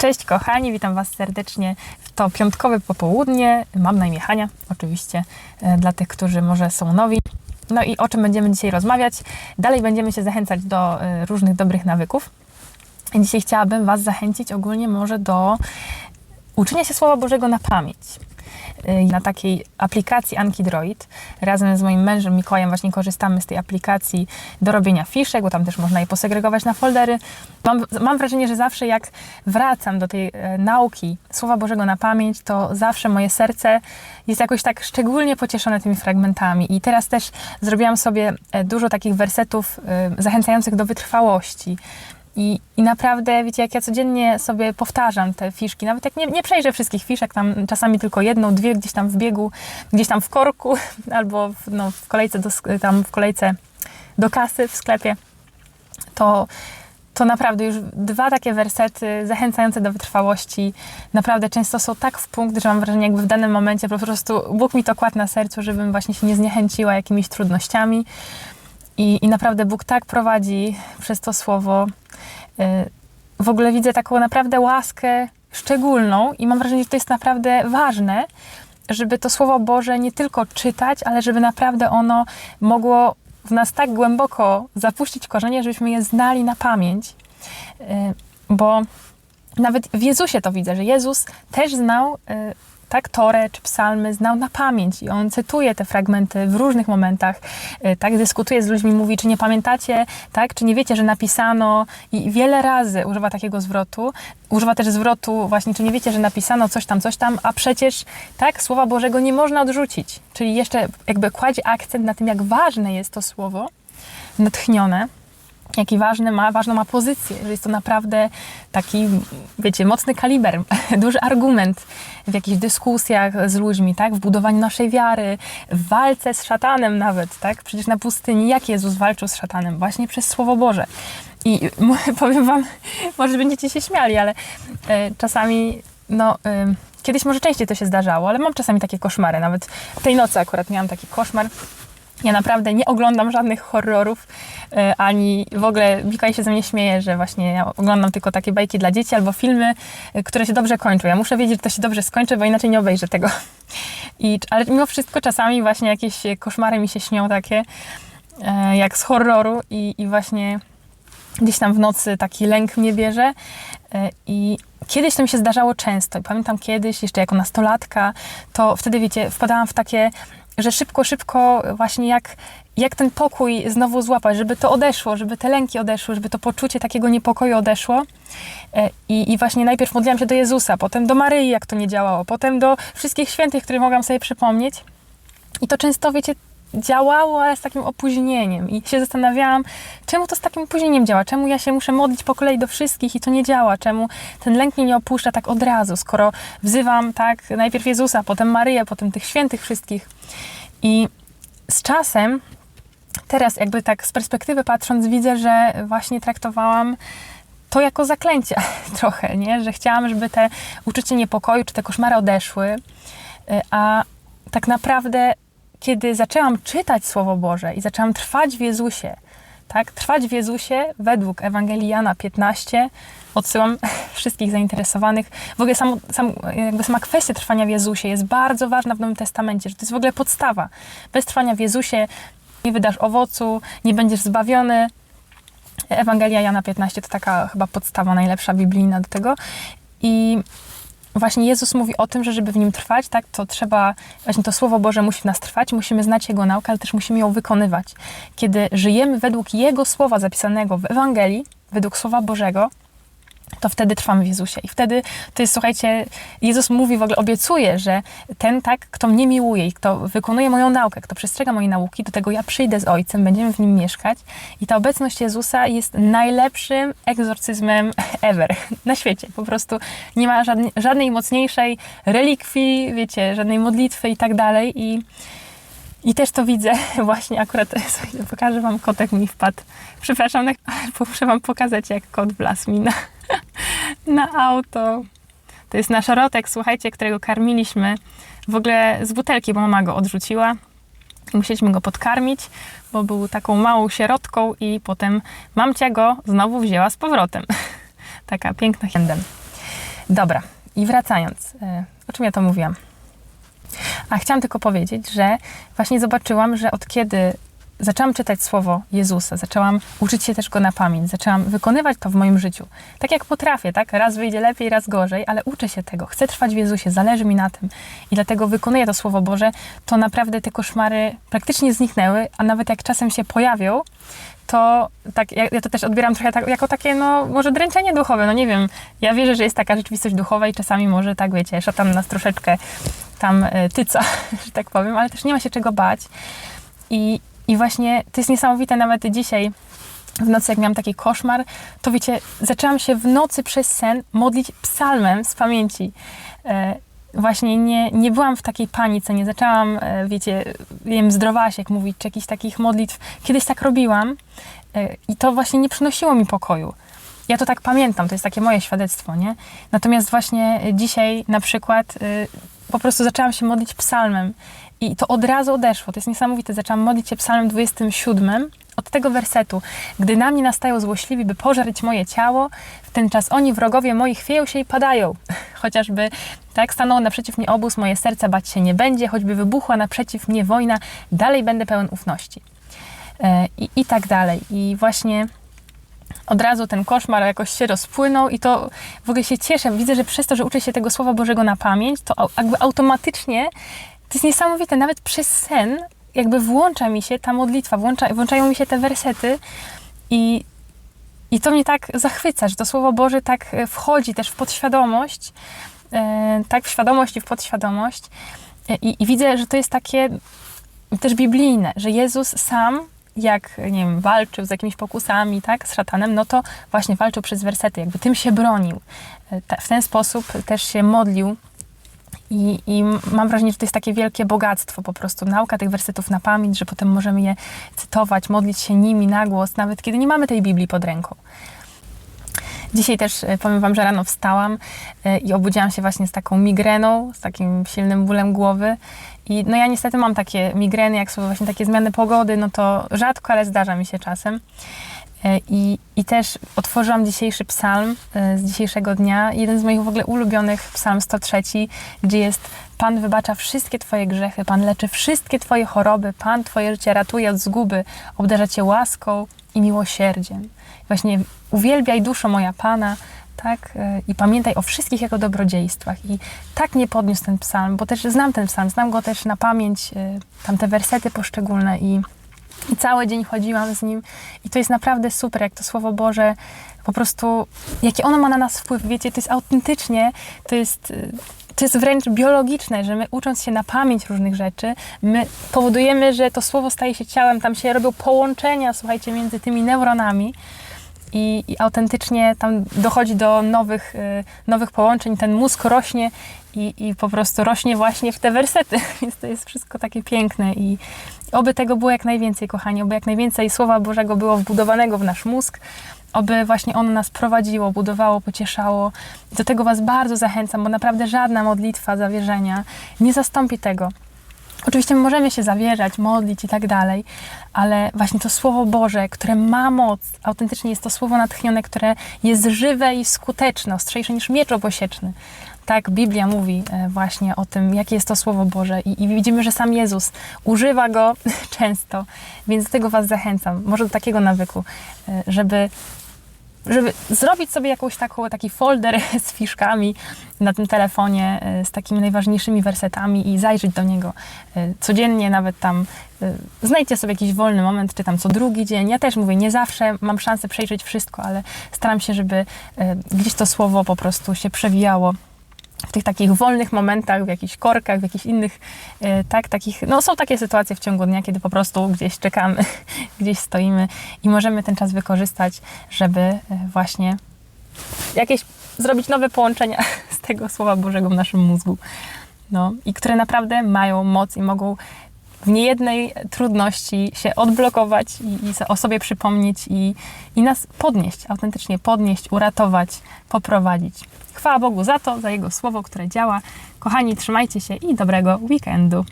Cześć kochani, witam Was serdecznie w to piątkowe popołudnie. Mam na imię Hania, oczywiście, e, dla tych, którzy może są nowi. No i o czym będziemy dzisiaj rozmawiać? Dalej będziemy się zachęcać do e, różnych dobrych nawyków. Dzisiaj chciałabym Was zachęcić ogólnie może do uczenia się Słowa Bożego na pamięć. Y, Na takiej aplikacji Anki Droid razem z moim mężem Mikołajem właśnie korzystamy z tej aplikacji do robienia fiszek, bo tam też można je posegregować na foldery. Mam, mam wrażenie, że zawsze jak wracam do tej e, nauki Słowa Bożego na pamięć, to zawsze moje serce jest jakoś tak szczególnie pocieszone tymi fragmentami. I teraz też zrobiłam sobie e, dużo takich wersetów e, zachęcających do wytrwałości. I, I naprawdę, wiecie, jak ja codziennie sobie powtarzam te fiszki, nawet jak nie, nie przejrzę wszystkich fiszek, tam czasami tylko jedną, dwie gdzieś tam w biegu, gdzieś tam w korku, albo w, no, w kolejce do, tam w kolejce do kasy w sklepie, to, to naprawdę już dwa takie wersety zachęcające do wytrwałości naprawdę często są tak w punkt, że mam wrażenie, jakby w danym momencie po prostu Bóg mi to kładł na sercu, żebym właśnie się nie zniechęciła jakimiś trudnościami. I, I naprawdę Bóg tak prowadzi przez to słowo. Y, W ogóle widzę taką naprawdę łaskę szczególną i mam wrażenie, że to jest naprawdę ważne, żeby to Słowo Boże nie tylko czytać, ale żeby naprawdę ono mogło w nas tak głęboko zapuścić korzenie, żebyśmy je znali na pamięć. Y, Bo nawet w Jezusie to widzę, że Jezus też znał y, tak Torę czy psalmy, znał na pamięć i on cytuje te fragmenty w różnych momentach, y, tak dyskutuje z ludźmi, mówi, czy nie pamiętacie, tak, czy nie wiecie, że napisano i wiele razy używa takiego zwrotu, używa też zwrotu właśnie, czy nie wiecie, że napisano coś tam, coś tam, a przecież tak, Słowa Bożego nie można odrzucić, czyli jeszcze jakby kładzie akcent na tym, jak ważne jest to słowo, natchnione, jaki ważny ma, ważną ma pozycję, że jest to naprawdę taki, wiecie, mocny kaliber, duży argument w jakichś dyskusjach z ludźmi, tak, w budowaniu naszej wiary, w walce z szatanem nawet, tak, przecież na pustyni, jak Jezus walczył z szatanem? Właśnie przez Słowo Boże. I powiem wam, może będziecie się śmiali, ale e, czasami, no... E, Kiedyś może częściej to się zdarzało, ale mam czasami takie koszmary. Nawet tej nocy akurat miałam taki koszmar. Ja naprawdę nie oglądam żadnych horrorów, e, ani w ogóle Mikołaj się ze mnie śmieje, że właśnie ja oglądam tylko takie bajki dla dzieci albo filmy, e, które się dobrze kończą. Ja muszę wiedzieć, że to się dobrze skończy, bo inaczej nie obejrzę tego. I, ale mimo wszystko czasami właśnie jakieś koszmary mi się śnią takie, e, jak z horroru i, i właśnie gdzieś tam w nocy taki lęk mnie bierze i kiedyś to mi się zdarzało często i pamiętam kiedyś, jeszcze jako nastolatka, to wtedy, wiecie, wpadałam w takie, że szybko, szybko właśnie jak, jak ten pokój znowu złapać, żeby to odeszło, żeby te lęki odeszły, żeby to poczucie takiego niepokoju odeszło. E, I, I właśnie najpierw modliłam się do Jezusa, potem do Maryi, jak to nie działało, potem do wszystkich świętych, które mogłam sobie przypomnieć. I to często, wiecie, działało, ale z takim opóźnieniem. I się zastanawiałam, czemu to z takim opóźnieniem działa? Czemu ja się muszę modlić po kolei do wszystkich i to nie działa? Czemu ten lęk mnie nie opuszcza tak od razu, skoro wzywam tak najpierw Jezusa, potem Maryję, potem tych świętych wszystkich. I z czasem, teraz jakby tak z perspektywy patrząc, widzę, że właśnie traktowałam to jako zaklęcie trochę, nie? Że chciałam, żeby te uczucie niepokoju czy te koszmary odeszły, y, a tak naprawdę kiedy zaczęłam czytać Słowo Boże i zaczęłam trwać w Jezusie, tak, trwać w Jezusie według Ewangelii Jana 15, odsyłam wszystkich zainteresowanych. W ogóle sam, sam, sama kwestia trwania w Jezusie jest bardzo ważna w Nowym Testamencie, że to jest w ogóle podstawa. Bez trwania w Jezusie nie wydasz owocu, nie będziesz zbawiony. Ewangelia Jana 15 to taka chyba podstawa najlepsza biblijna do tego. I właśnie Jezus mówi o tym, że żeby w nim trwać, tak, to trzeba, właśnie to Słowo Boże musi w nas trwać, musimy znać Jego naukę, ale też musimy ją wykonywać. Kiedy żyjemy według Jego Słowa zapisanego w Ewangelii, według Słowa Bożego, to wtedy trwamy w Jezusie. I wtedy to jest, słuchajcie, Jezus mówi, w ogóle obiecuje, że ten tak, kto mnie miłuje i kto wykonuje moją naukę, kto przestrzega mojej nauki, do tego ja przyjdę z Ojcem, będziemy w nim mieszkać. I ta obecność Jezusa jest najlepszym egzorcyzmem ever na świecie. Po prostu nie ma żadnej, żadnej mocniejszej relikwii, wiecie, żadnej modlitwy i tak dalej. I i też to widzę właśnie akurat, słuchajcie, pokażę wam, kotek mi wpadł. Przepraszam, muszę wam pokazać, jak kot wlazł mi na auto. To jest nasz rotek, słuchajcie, którego karmiliśmy w ogóle z butelki, bo mama go odrzuciła. Musieliśmy go podkarmić, bo był taką małą sierotką i potem mamcia go znowu wzięła z powrotem. Taka piękna hiendem. Dobra, i wracając, e, o czym ja to mówiłam? A chciałam tylko powiedzieć, że właśnie zobaczyłam, że od kiedy zaczęłam czytać słowo Jezusa, zaczęłam uczyć się też go na pamięć, zaczęłam wykonywać to w moim życiu. Tak jak potrafię, tak? Raz wyjdzie lepiej, raz gorzej, ale uczę się tego. Chcę trwać w Jezusie, zależy mi na tym i dlatego wykonuję to słowo Boże. To naprawdę te koszmary praktycznie zniknęły, a nawet jak czasem się pojawią, to tak, ja, ja to też odbieram trochę tak, jako takie, no może dręczenie duchowe, no nie wiem. Ja wierzę, że jest taka rzeczywistość duchowa i czasami może tak, wiecie, szatan nas troszeczkę tam y, tyca, że tak powiem, ale też nie ma się czego bać. I, I właśnie to jest niesamowite nawet dzisiaj, w nocy, jak miałam taki koszmar, to wiecie, zaczęłam się w nocy przez sen modlić psalmem z pamięci. E, właśnie nie, nie byłam w takiej panice, nie zaczęłam, e, wiecie, wiem, zdrowasiek mówić, czy jakichś takich modlitw. Kiedyś tak robiłam e, i to właśnie nie przynosiło mi pokoju. Ja to tak pamiętam, to jest takie moje świadectwo, nie? Natomiast właśnie dzisiaj na przykład y, po prostu zaczęłam się modlić psalmem i to od razu odeszło. To jest niesamowite. Zaczęłam modlić się psalmem 27 od tego wersetu. Gdy na mnie nastają złośliwi, by pożarć moje ciało, w ten czas oni, wrogowie moi, chwieją się i padają. Chociażby tak stanął naprzeciw mnie obóz, moje serce bać się nie będzie, choćby wybuchła naprzeciw mnie wojna, dalej będę pełen ufności. E, I, I tak dalej. I właśnie od razu ten koszmar jakoś się rozpłynął i to w ogóle się cieszę. Widzę, że przez to, że uczę się tego Słowa Bożego na pamięć, to jakby automatycznie, to jest niesamowite, nawet przez sen jakby włącza mi się ta modlitwa, włącza, włączają mi się te wersety i, i to mnie tak zachwyca, że to Słowo Boże tak e, wchodzi też w podświadomość, e, tak w świadomość i w podświadomość e, i, i widzę, że to jest takie też biblijne, że Jezus sam jak, nie wiem, walczył z jakimiś pokusami, tak, z szatanem, no to właśnie walczył przez wersety, jakby tym się bronił. W ten sposób też się modlił i, I, mam wrażenie, że to jest takie wielkie bogactwo po prostu, nauka tych wersetów na pamięć, że potem możemy je cytować, modlić się nimi na głos, nawet kiedy nie mamy tej Biblii pod ręką. Dzisiaj też e, powiem Wam, że rano wstałam e, i obudziłam się właśnie z taką migreną, z takim silnym bólem głowy. I no ja niestety mam takie migreny, jak są właśnie takie zmiany pogody, no to rzadko, ale zdarza mi się czasem. E, I, I też otworzyłam dzisiejszy psalm e, z dzisiejszego dnia, jeden z moich w ogóle ulubionych, psalm 103, gdzie jest Pan wybacza wszystkie Twoje grzechy, Pan leczy wszystkie Twoje choroby, Pan Twoje życie ratuje od zguby, obdarza Cię łaską i miłosierdziem. Właśnie uwielbiaj duszo moja Pana, tak? E, I pamiętaj o wszystkich Jego dobrodziejstwach. I tak nie podniósł ten psalm, bo też znam ten psalm, znam go też na pamięć, tam te wersety poszczególne i i cały dzień chodziłam z nim. I to jest naprawdę super, jak to Słowo Boże po prostu, jakie ono ma na nas wpływ. Wiecie, to jest autentycznie, to jest, to jest wręcz biologiczne, że my ucząc się na pamięć różnych rzeczy, my powodujemy, że to Słowo staje się ciałem, tam się robią połączenia, słuchajcie, między tymi neuronami. I, i, autentycznie tam dochodzi do nowych, y, nowych połączeń, ten mózg rośnie i, i po prostu rośnie właśnie w te wersety, więc to jest wszystko takie piękne i oby tego było jak najwięcej, kochani, oby jak najwięcej Słowa Bożego było wbudowanego w nasz mózg, oby właśnie ono nas prowadziło, budowało, pocieszało. Do tego Was bardzo zachęcam, bo naprawdę żadna modlitwa zawierzenia nie zastąpi tego. Oczywiście możemy się zawierzać, modlić i tak dalej, ale właśnie to Słowo Boże, które ma moc, autentycznie jest to Słowo natchnione, które jest żywe i skuteczne, ostrzejsze niż miecz obosieczny. Tak Biblia mówi e, właśnie o tym, jakie jest to Słowo Boże i, i widzimy, że sam Jezus używa go często, więc do tego Was zachęcam, może do takiego nawyku, e, żeby żeby zrobić sobie jakąś taką, taki folder z fiszkami na tym telefonie, e, z takimi najważniejszymi wersetami i zajrzeć do niego e, codziennie, nawet tam e, znajdźcie sobie jakiś wolny moment, czy tam co drugi dzień. Ja też mówię, nie zawsze mam szansę przejrzeć wszystko, ale staram się, żeby gdzieś to słowo po prostu się przewijało w tych takich wolnych momentach, w jakichś korkach, w jakichś innych, e, tak, takich, no są takie sytuacje w ciągu dnia, kiedy po prostu gdzieś czekamy, gdzieś stoimy i możemy ten czas wykorzystać, żeby e, właśnie jakieś zrobić nowe połączenia z tego Słowa Bożego w naszym mózgu. No, i które naprawdę mają moc i mogą w niejednej trudności się odblokować i, i o sobie przypomnieć i, i nas podnieść, autentycznie podnieść, uratować, poprowadzić. Chwała Bogu za to, za Jego słowo, które działa. Kochani, trzymajcie się i dobrego weekendu.